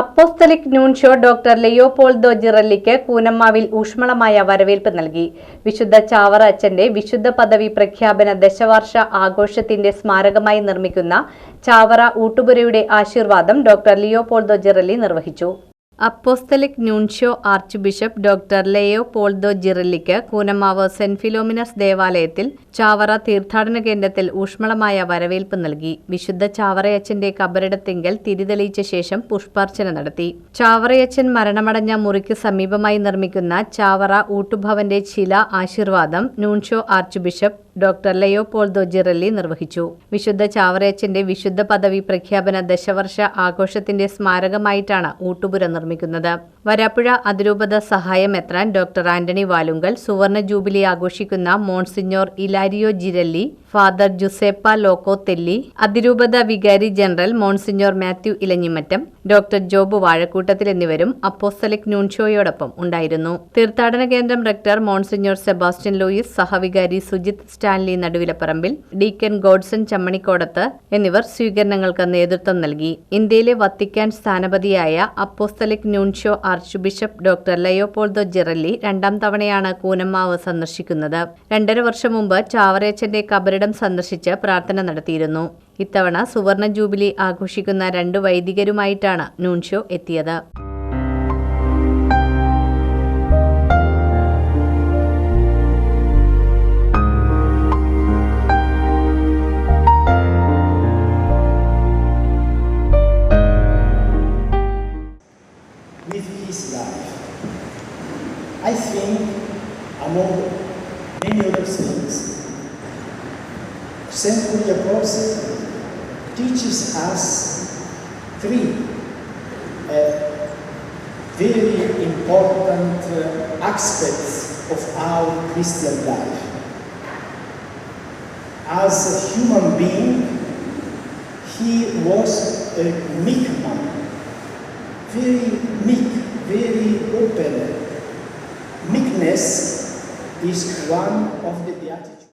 Apostolic nuncio doctor Leopoldo ജിറല്ലിക്ക് കൂനമ്മാവിൽ ഊഷ്മളമായ വരവേൽപ്പ് നൽകി. വിശുദ്ധ ചാവറ അച്ഛന്റെ വിശുദ്ധ പദവി പ്രഖ്യാപന ദശവാർഷ ആഘോഷത്തിന്റെ സ്മാരകമായി നിർമ്മിക്കുന്ന ചാവറ ഊട്ടുപുരയുടെ ആശീർവാദം ഡോക്ടർ ലിയോപോൾദോ ജിറല്ലി നിർവഹിച്ചു. Apostolic nuncio archbishop doctor Leopoldo ജിറല്ലിക്ക് Koonammavu saint Philomena's ദേവാലയത്തിൽ ചാവറ തീർത്ഥാടന കേന്ദ്രത്തിൽ ഊഷ്മളമായ വരവേൽപ്പ് നൽകി. വിശുദ്ധ ചാവറയച്ചന്റെ കബറിടത്തിങ്കൽ തിരിതെളിയിച്ച ശേഷം പുഷ്പാർച്ചന നടത്തി. ചാവറയച്ചൻ മരണമടഞ്ഞ മുറിക്ക് സമീപമായി നിർമ്മിക്കുന്ന ചാവറ ഊട്ടുഭവന്റെ ശില ആശീർവാദം nuncio archbishop doctor Leopoldo Girelli നിർവഹിച്ചു. വിശുദ്ധ ചാവറയച്ചന്റെ വിശുദ്ധ പദവി പ്രഖ്യാപന ദശവർഷ ആഘോഷത്തിന്റെ സ്മാരകമായിട്ടാണ് ഊട്ടുപുര നിർമ്മിക്കുന്നത് വരാപ്പുഴ അതിരൂപത സഹായം എത്രാൻ ഡോക്ടർ ആന്റണി വാലുങ്കൽ സുവർണ ജൂബിലി ആഘോഷിക്കുന്ന monsignor Ilario Girelli father Giuseppe Locatelli അതിരൂപത വികാരി general monsignor Mathew Elanjimattam doctor Job Vazhakoottathil എന്നിവരും അപ്പോസ്തലിക് നൂൺഷോയോടൊപ്പം ഉണ്ടായിരുന്നു. തീർത്ഥാടന കേന്ദ്രം റെക്ടർ മോൺസിഞ്ഞോർ സെബാസ്റ്റ്യൻ ലൂയിസ് സഹവികാരി സുജിത് സ്റ്റാൻലി നടുവിലപ്പറമ്പിൽ ഡീക്കൻ ഗോഡ്സൺ ചമ്മണിക്കോടത്ത് എന്നിവർ സ്വീകരണങ്ങൾക്ക് നേതൃത്വം നൽകി. ഇന്ത്യയിലെ Vatican സ്ഥാനപതിയായ apostolic nuncio arch doctor Leopoldo Girelli രണ്ടാം തവണയാണ് കൂനമ്മാവ് സന്ദർശിക്കുന്നത്. രണ്ടര വർഷം മുമ്പ് ചാവറേച്ചന്റെ കബറിടം സന്ദർശിച്ച് പ്രാർത്ഥന നടത്തിയിരുന്നു. ഇത്തവണ സുവർണ ജൂബിലി ആഘോഷിക്കുന്ന രണ്ട് വൈദികരുമായിട്ടാണ് നൂൺഷോ എത്തിയത്. I think, among many other things, St. Kuryakos teaches us three uh, very important uh, aspects of our Christian life. As a human being, he was a meek man, very meek, very Meekness is one of the Beatitudes.